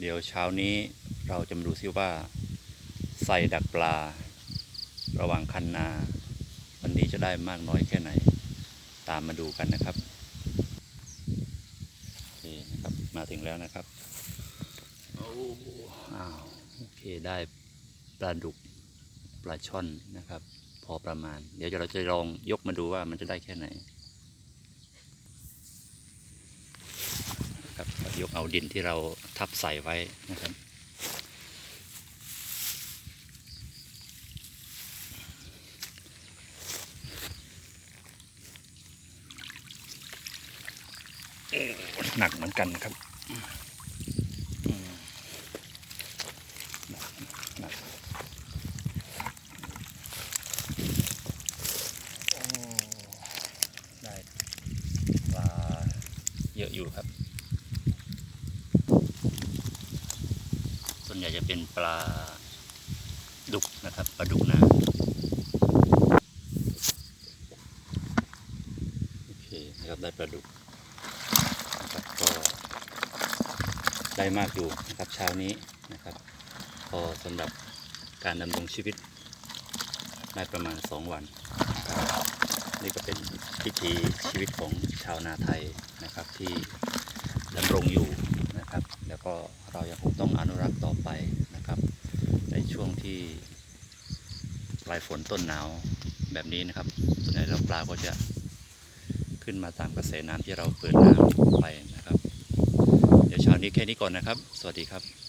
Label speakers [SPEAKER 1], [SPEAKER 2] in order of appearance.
[SPEAKER 1] เดี๋ยวเช้านี้เราจะมาดูซิว่าใส่ดักปลา ระหว่างคันนา วันนี้จะได้มากน้อยแค่ไหน ตามมาดูกันนะครับโอเคนะครับมาถึงแล้วนะครับโอ้อ้าวโอเคได้ปลาดุกปลาช่อนนะครับ พอประมาณ เดี๋ยวเราจะลองยกมาดูว่ามันจะได้แค่ไหนครับยกเอาดินที่เรา ทับใส่ไว้นะครับโอ้หนักเหมือนกันครับอืมหนักหนักโอ้ได้ปลาเยอะอยู่ครับ วนใหญ่จะเป็นปลาดุกนะครับปลาดุกนาโอเคนะครับได้ปลาดุกนะครับก็ได้มากอยู่นะครับเช้านี้นะครับ พอสำหรับการดำรงชีวิตได้ประมาณ 2 วัน นี่ก็เป็นพิธีชีวิตของชาวนาไทยนะครับที่ดำรงอยู่นะครับ แล้วก็ เรายังคงต้องอนุรักษ์ต่อไปนะครับ ในช่วงที่ปลายฝนต้นหนาวแบบนี้นะครับส่วนใหญ่แล้วปลาก็จะขึ้นมาตามกระแสน้ำที่เราเปิดน้ำไปนะครับ เดี๋ยวเช้านี้แค่นี้ก่อนนะครับ สวัสดีครับ